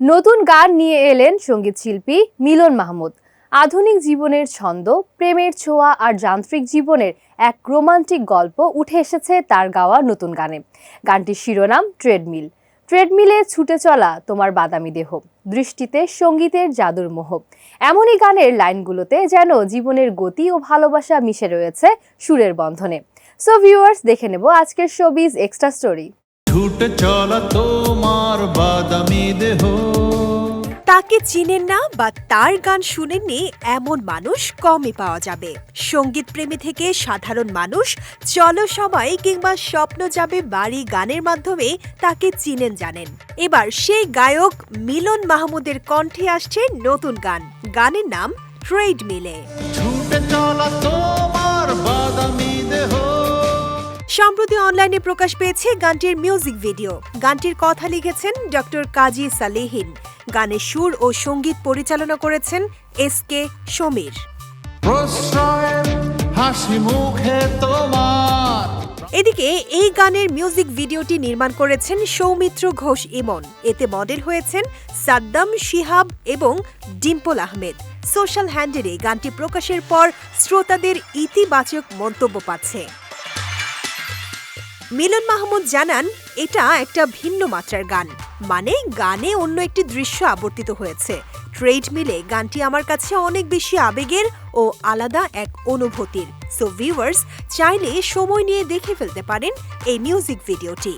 নতুন গান নিয়ে এলেন সংগীত শিল্পী মিলন মাহমুদ। আধুনিক জীবনের ছন্দ, প্রেমের ছোঁয়া আর যান্ত্রিক জীবনের এক রোমান্টিক গল্প উঠে এসেছে তার গাওয়া নতুন গানে। গানটির শিরোনাম ট্রেডমিল। ট্রেডমিলে ছুটে চলা তোমার বাদামি দেহ, দৃষ্টিতে সঙ্গীতের জাদুর মোহ। এমনই গানের লাইনগুলোতে যেন জীবনের গতি ও ভালোবাসা মিশে রয়েছে সুরের বন্ধনে। সো ভিউয়ার্স দেখে নেব আজকের শোবিজ এক্সট্রা স্টোরি ছুটে চলা তোমার বাদামি দেহ তাকে চিনেন না বা তার গান শুনেননি এমন মানুষ কমই পাওয়া যাবে। সংগীত প্রেমী থেকে সাধারণ মানুষ চলো সবাই কিংবা স্বপ্ন যাবে বাড়ি গানের মাধ্যমে তাকে চিনেন জানেন। এবার সেই গায়ক মিলন মাহমুদের কণ্ঠে আসছে নতুন গান। গানের নাম ট্রেড মিলে ছুটে চলা সম্প্রতি অনলাইনে প্রকাশ পেয়েছে গানটির মিউজিক ভিডিও গানটির কথা লিখেছেন ডক্টর কাজী সালেহিন। গানের সুর ও সংগীত পরিচালনা করেছেন এস কে সমীর। হাসি মুখে তোমার। এদিকে এই গানের মিউজিক ভিডিওটি নির্মাণ করেছেন সৌমিত্র ঘোষ ইমন। এতে মডেল হয়েছেন সাদ্দাম শিহাব এবং ডিম্পল আহমেদ। সোশ্যাল হ্যান্ডেলে গানটি প্রকাশের পর শ্রোতাদের ইতিবাচক মন্তব্য পাচ্ছে। মিলন মাহমুদ জানান, এটা একটা ভিন্ন মাত্রার গান। মানে গানে অন্য একটি দৃশ্য আবর্তিত হয়েছে। ট্রেড মিলে গানটি আমার কাছে অনেক বেশি আবেগের ও আলাদা এক অনুভূতির। সো ভিউয়ার্স চাইলে সময় নিয়ে দেখে ফেলতে পারেন এই মিউজিক ভিডিওটি